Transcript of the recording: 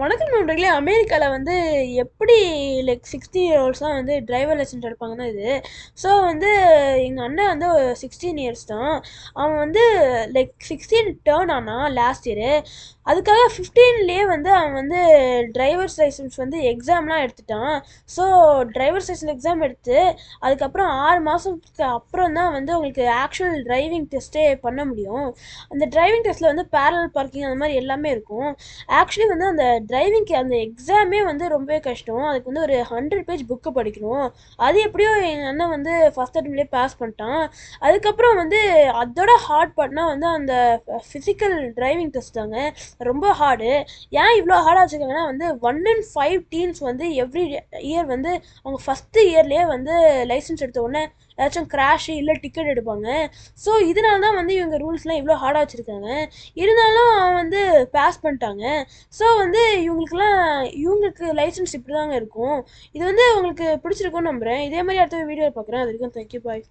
வணக்கம் நண்பர்களே. அமெரிக்காவில் வந்து எப்படி லைக் சிக்ஸ்டி இயர்ஸ்லாம் வந்து டிரைவர் லைசன்ஸ் எடுப்பாங்கன்னா இது? ஸோ வந்து எங்கள் அண்ணன் வந்து சிக்ஸ்டீன் இயர்ஸ் தான். அவன் வந்து லைக் சிக்ஸ்டீன் டேர்ன் ஆனான் லாஸ்ட் இயரு அதுக்காக ஃபிஃப்டீன்லேயே வந்து அவன் வந்து டிரைவர்ஸ் லைசன்ஸ் வந்து எக்ஸாம்லாம் எடுத்துட்டான். ஸோ டிரைவர்ஸ் லைசன்ஸ் எக்ஸாம் எடுத்து அதுக்கப்புறம் ஆறு மாதத்துக்கு அப்புறம் தான் வந்து உங்களுக்கு ஆக்சுவல் டிரைவிங் டெஸ்ட்டே பண்ண முடியும். அந்த டிரைவிங் டெஸ்ட்டில் வந்து பேரல் பார்க்கிங் அந்த மாதிரி எல்லாமே இருக்கும். ஆக்சுவலி வந்து அந்த டிரைவிங்க்கு அந்த எக்ஸாமே வந்து ரொம்பவே கஷ்டம். அதுக்கு வந்து ஒரு ஹண்ட்ரட் பேஜ் புக்கு படிக்கணும். அது எப்படியோ எங்கள் அண்ணன் வந்து ஃபஸ்ட் அட்டம்லேயே பாஸ் பண்ணிட்டான். அதுக்கப்புறம் வந்து அதோட ஹார்ட் பார்ட்னா வந்து அந்த ஃபிசிக்கல் டிரைவிங் டெஸ்ட் தாங்க. ரொம்ப ஹார்டு ஏன் இவ்வளோ ஹார்டாக வச்சுருக்காங்கன்னா வந்து ஒன் அண்ட் ஃபைவ் டீம்ஸ் வந்து எவ்ரி இயர் வந்து அவங்க ஃபஸ்ட்டு இயர்லேயே வந்து லைசன்ஸ் எடுத்த உடனே ஏதாச்சும் கிராஷு இல்லை டிக்கெட் எடுப்பாங்க. ஸோ இதனால தான் வந்து இவங்க ரூல்ஸ்லாம் இவ்வளோ ஹார்டாக வச்சுருக்காங்க. இருந்தாலும் அவன் வந்து பாஸ் பண்ணிட்டாங்க. ஸோ வந்து இவங்களுக்குலாம் இவங்களுக்கு லைசன்ஸ் இப்படி தாங்க இருக்கும். இது வந்து உங்களுக்கு பிடிச்சிருக்கும்னு நம்புகிறேன் இதே மாதிரி அடுத்த வீடியோ பார்க்குறேன். அது வரைக்கும் தேங்க்யூ பாய்